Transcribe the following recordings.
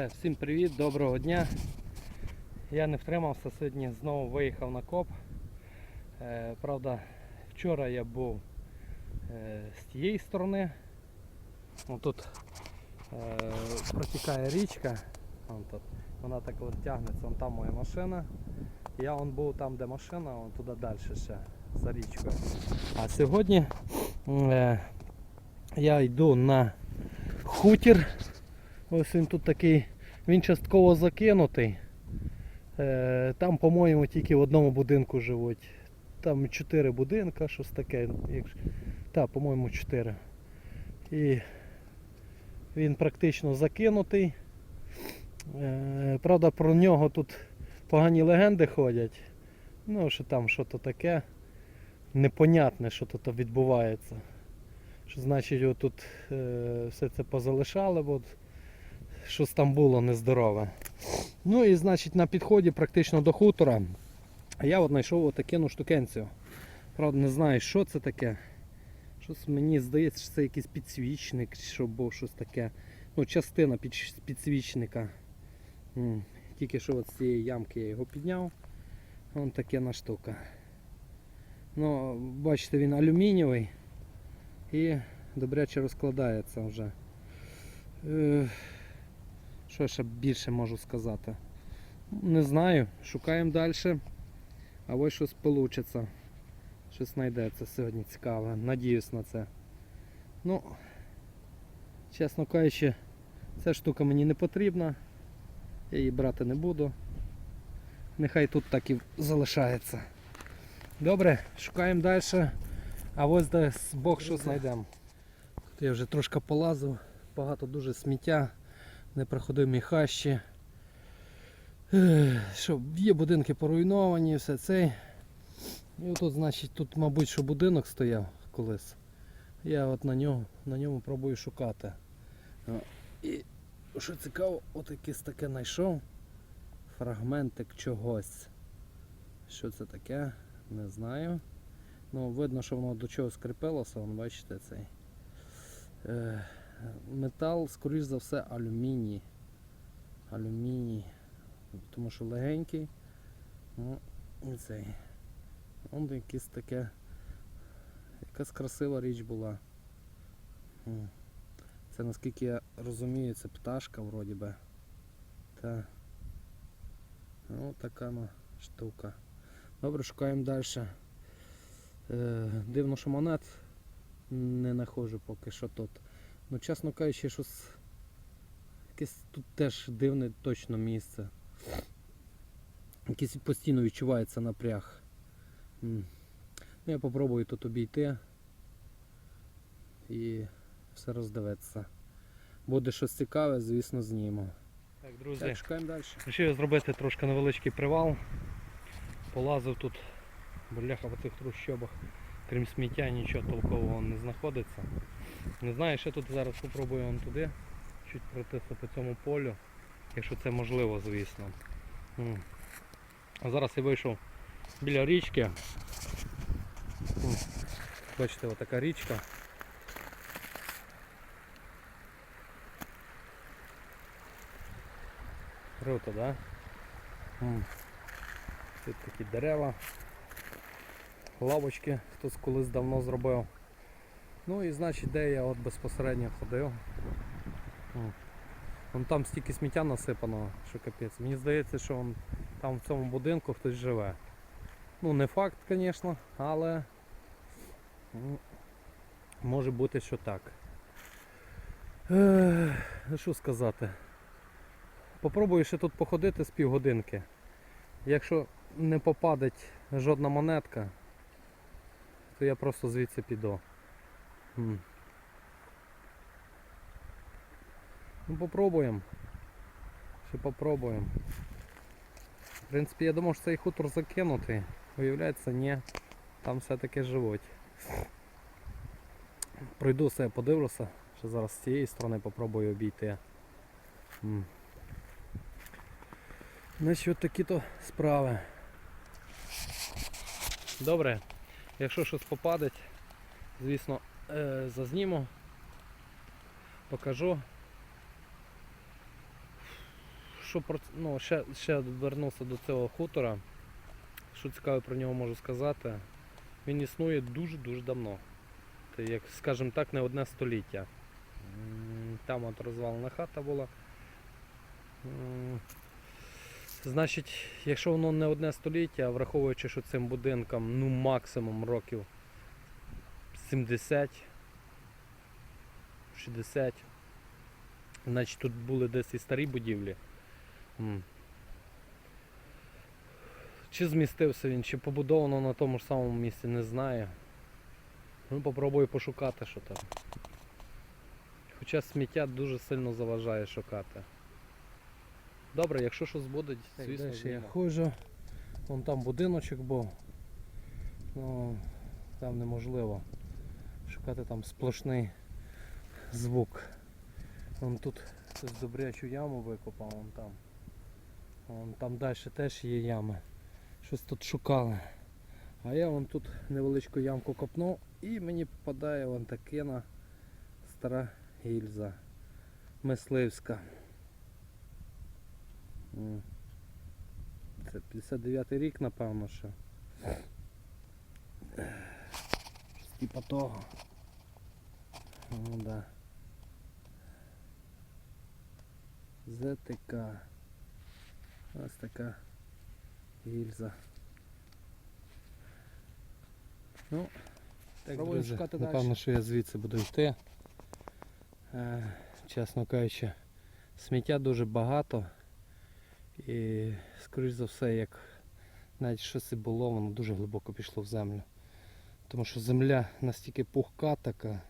Все, всім привіт, доброго дня. Я не втримався, сьогодні знову виїхав на коп. Е, правда, вчора я був е, з тієї сторони. Вон тут е, протікає річка. Вон тут. Вона так от тягнеться, вон там моя машина. Я он був там, де машина, вон туди далі ще за річкою. А сьогодні е, я йду на хутір. Ось він тут такий, він частково закинутий. Е, Там, по-моєму, тільки в одному будинку живуть. Там чотири будинка, щось таке. Так, по-моєму, чотири. І він практично закинутий. Е, Правда, про нього тут погані легенди ходять. Ну, що там що то таке непонятне, що тут відбувається. Що значить, отут е, все це позалишали, бо щось там було нездорове. Ну і значить на підході практично до хутора я от знайшов отаку штукенцію. Правда, не знаю, що це таке. Щось мені здається, що це якийсь підсвічник, що був щось таке. Ну, частина під, підсвічника. Тільки що от з цієї ямки я його підняв. Вон така штука. Ну, бачите, він алюмінієвий і добряче розкладається вже. Що ще більше можу сказати? Не знаю. Шукаємо далі. А ось щось вийде. Щось знайдеться сьогодні цікаве. Надіюсь на це. Ну, чесно кажучи, ця штука мені не потрібна. Я її брати не буду. Нехай тут так і залишається. Добре, шукаємо далі. А ось десь Бог що знайдемо. Тут я вже трошки полазив, багато дуже сміття, непроходимі хащі. Що, є будинки поруйновані, все це. І отут, значить, тут, мабуть, що будинок стояв колись. Я от на ньому, на ньому пробую шукати. І що цікаво, от якесь таке знайшов. Фрагментик чогось. Що це таке? Не знаю. Ну, видно, що воно до чогось кріпилося, вон, бачите цей. Метал, скоріш за все, алюміній. Алюміній. Тому що легенький. Ну, і цей. Вон якесь таке. Якась красива річ була. Це наскільки я розумію, це пташка вроді би. Та. Ну, така вона штука. Добре, шукаємо далі. Е, дивно, що монет не знаходжу поки що тут. Ну, чесно кажучи, щось якесь тут теж дивне точно місце. Якийсь постійно відчувається напряг. Ну, я попробую тут обійти і все роздивитися. Буде щось цікаве, звісно, зніму. Так, друзі. Так, шукаємо далі. Вирішив зробити трошки невеличкий привал. Полазив тут, бляха в цих трущобах. Крім сміття нічого толкового не знаходиться. Не знаю, ще тут зараз спробую вон туди, чуть пройтися по цьому полю, якщо це можливо, звісно. А зараз я вийшов біля річки. Бачите, отака річка. Круто, да? Тут такі дерева, лавочки хтось колись давно зробив. Ну і значить де я от безпосередньо ходив. Вон там стільки сміття насипано, що капець. Мені здається, що вон там в цьому будинку хтось живе. Ну не факт, звісно, але м, може бути, що так. Ну, що сказати. Попробую ще тут походити з півгодинки. Якщо не попадеть жодна монетка, то я просто звідси піду. Ну попробуємо. Ще попробуємо. В принципі, я думав, що цей хутор закинутий. Виявляється, ні. Там все-таки живуть. Пройду все, подивлюся. Ще зараз з цієї сторони попробую обійти. Значить, такі то справи. Добре, якщо щось попадеть, звісно, зазніму, покажу. що про ну, ще, ще вернувся до цього хутора. Що цікаве про нього можу сказати. Він існує дуже-дуже давно. Це, як, скажімо так, не одне століття. Там от розвалена хата була. Значить, якщо воно не одне століття, враховуючи, що цим будинкам ну максимум років 70, 60, значить тут були десь і старі будівлі. Чи змістився він, чи побудовано на тому ж самому місці, не знаю. Ну, попробую пошукати, що там. Хоча сміття дуже сильно заважає шукати. Добре, якщо щось буде, звісно, я я ходжу. Вон там будиночок був. Ну, там неможливо шукати там сплошний звук. Вон тут хтось добрячу яму викопав, вон там. Вон там далі теж є ями. Щось тут шукали. А я вон тут невеличку ямку копнув і мені попадає вон такина стара гільза мисливська. Це 59-й рік, напевно, що. Щось Типа того. Ну да. ЗТК. Ось така гільза. Ну, так, Пробуємо друзі, шукати напевно, що я звідси буду йти. Е, чесно кажучи, сміття дуже багато. І, скоріш за все, як навіть щось і було, воно дуже глибоко пішло в землю. Тому що земля настільки пухка така,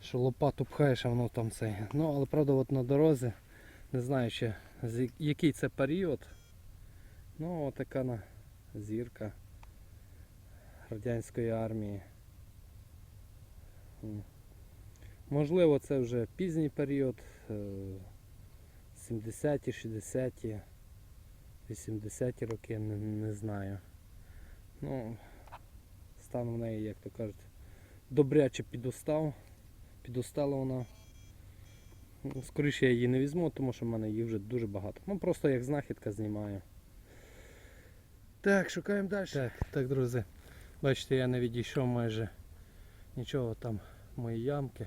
що лопату пхаєш, а воно там цей. Ну, але правда, от на дорозі, не знаю ще який це період. Ну, отака на зірка радянської армії. Можливо, це вже пізній період. е, 70-ті, 60-ті, 80-ті роки, не, не знаю. Ну, стан в неї, як то кажуть, добряче підустав. Підустала вона. Ну, Скоріше я її не візьму, тому що в мене її вже дуже багато. Ну просто як знахідка знімаю. Так, шукаємо далі. Так, так, друзі. Бачите, я не відійшов майже нічого там мої ямки.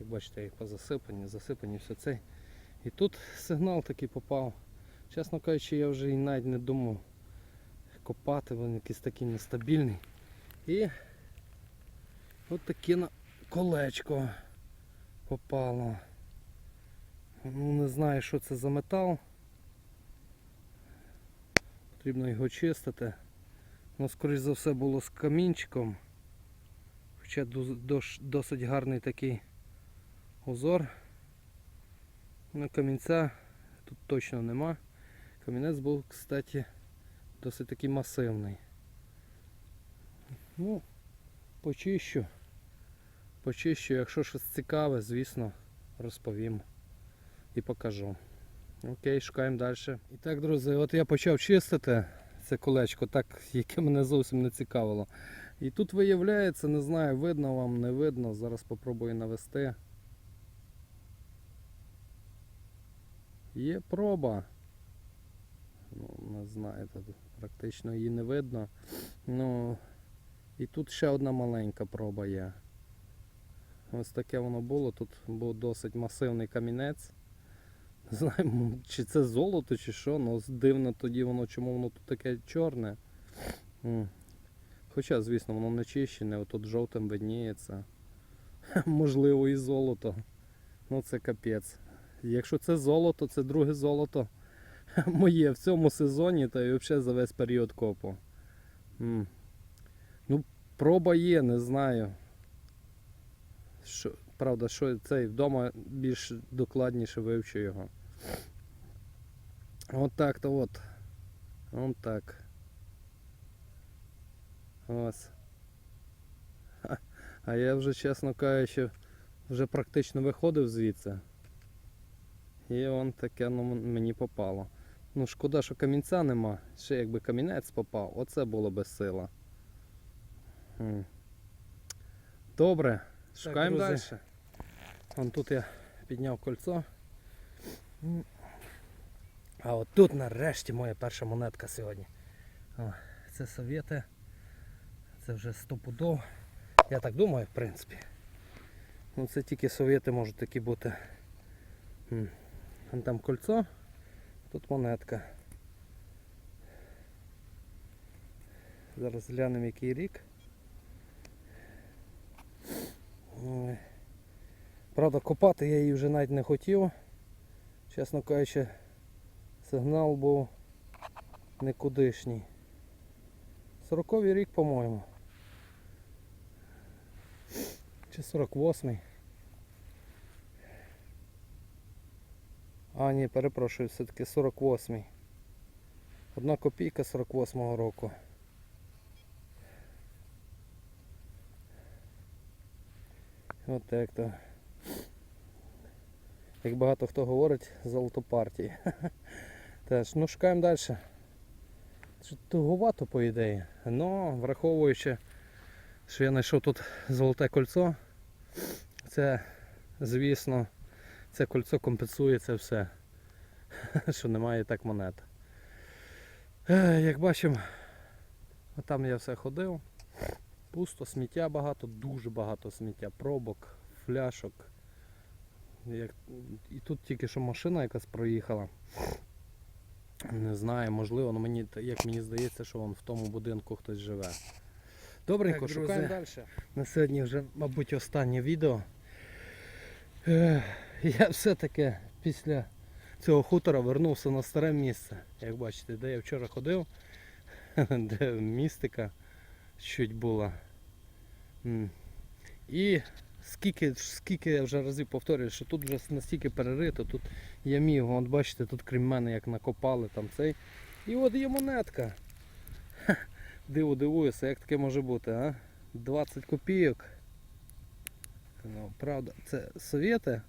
Як бачите, їх позасипані, засипані все це. І тут сигнал такий попав. Чесно кажучи, я вже і навіть не думав копати, він якийсь такий нестабільний. І от таке на колечко попало. Ну не знаю, що це за метал. Потрібно його чистити. Воно, скоріш за все, було з камінчиком. Хоча досить гарний такий узор. Ну, камінця тут точно нема. Камінець був, кстати, досить такий масивний. Ну, почищу. Почищу, якщо щось цікаве, звісно, розповім і покажу. Окей, шукаємо далі. І так, друзі, от я почав чистити це колечко, так, яке мене зовсім не цікавило. І тут виявляється, не знаю, видно вам, не видно. Зараз попробую навести. Є проба. Ну, не знаю, тут практично її не видно. Ну, і тут ще одна маленька проба є. Ось таке воно було. Тут був досить масивний камінець. Не знаю, чи це золото, чи що, але дивно тоді воно, чому воно тут таке чорне. Хоча, звісно, воно не чищене, отут жовтим видніється. Можливо, і золото. Ну це капець. Якщо це золото, це друге золото моє в цьому сезоні та й взагалі за весь період копу. Ну, проба є, не знаю. Що, правда, що цей вдома більш докладніше вивчу його. От так то от. От так. Ось. А я вже, чесно кажучи, вже практично виходив звідси. І он таке ну, мені попало. Ну, шкода, що камінця нема. Ще якби камінець попав, оце було би сила. Добре, шукаємо далі. Вон тут я підняв кольцо. А от тут нарешті моя перша монетка сьогодні. О, це совєти. Це вже стопудов. Я так думаю, в принципі. Ну це тільки совєти можуть такі бути. Вон Там кольцо, тут монетка. Зараз глянемо який рік. Правда, копати я її вже навіть не хотів. Чесно кажучи, сигнал був никудишній. 40-й рік, по-моєму. Чи 48-й. А, ні, перепрошую, все-таки 48-й. Одна копійка 48-го року. От так то. Як багато хто говорить, золото партії. Теж, ну шукаємо далі. Туговато по ідеї. Ну, враховуючи, що я знайшов тут золоте кольцо, це, звісно, це кольцо компенсує це все. Що немає так монет. Як бачимо, там я все ходив. Пусто, сміття багато, дуже багато сміття, пробок, фляшок. Як... І тут тільки що машина якась проїхала. Не знаю, можливо, але мені, як мені здається, що вон в тому будинку хтось живе. Добренько, Так, шукаємо далі. На сьогодні вже, мабуть, останнє відео. Я все-таки після цього хутора вернувся на старе місце. Як бачите, де я вчора ходив, де містика була. М. І скільки, скільки я вже разів повторюю, що тут вже настільки перерито, тут ямів, от бачите, тут крім мене як накопали там цей. І от є монетка. Ха, Диво дивуюся, як таке може бути, а? 20 копійок. Ну, правда, це совєти.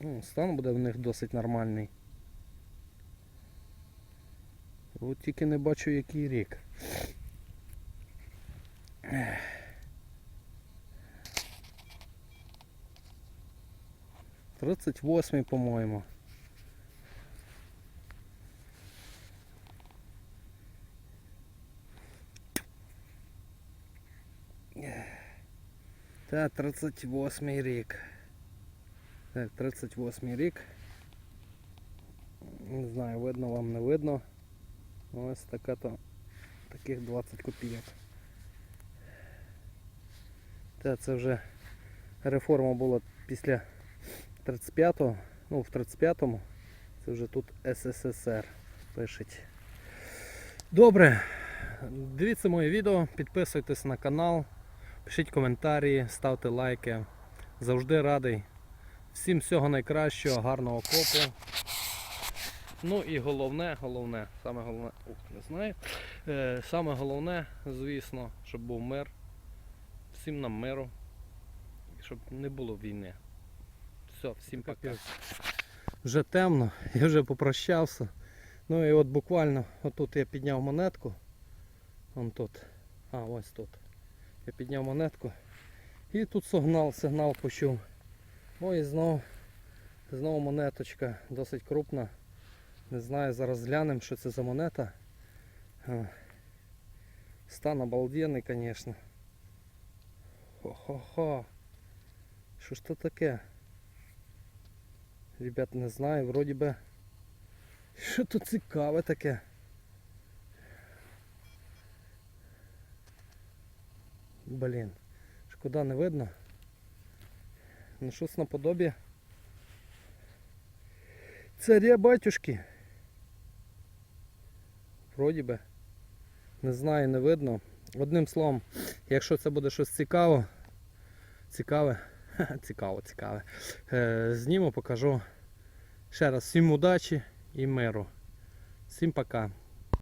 Ну, стан буде в них досить нормальний. От тільки не бачу який рік. 38 по-моєму. Та 38 рік. Так, 38 рік. Не знаю, видно вам не видно. Ось така то таких 20 копійок. Та це вже реформа була після 35-го, ну в 35-му, це вже тут СССР пишуть. Добре, дивіться моє відео, підписуйтесь на канал, пишіть коментарі, ставте лайки. Завжди радий. Всім всього найкращого, гарного копу. Ну і головне, головне, саме головне, ух, не знаю. Е, саме головне, звісно, щоб був мир. Всім нам миру. Щоб не було війни. Все, всім пока. Вже темно, я вже попрощався. Ну і от буквально отут я підняв монетку. Вон тут. А, ось тут. Я підняв монетку. І тут сигнал, сигнал почув. О, і знов, знову монеточка, досить крупна. Не знаю, зараз глянемо, що це за монета. Стан обалденний, звісно. Хо-хо-хо. Що ж це таке? Ребят, не знаю, вроді би. Що тут цікаве таке? Блін, шкода не видно. Ну щось наподобі. Царя батюшки. Вроді би. Не знаю, не видно. Одним словом, якщо це буде щось цікаво, цікаве, цікаво, цікаве. Е, зніму, покажу. Ще раз всім удачі і миру. Всім пока.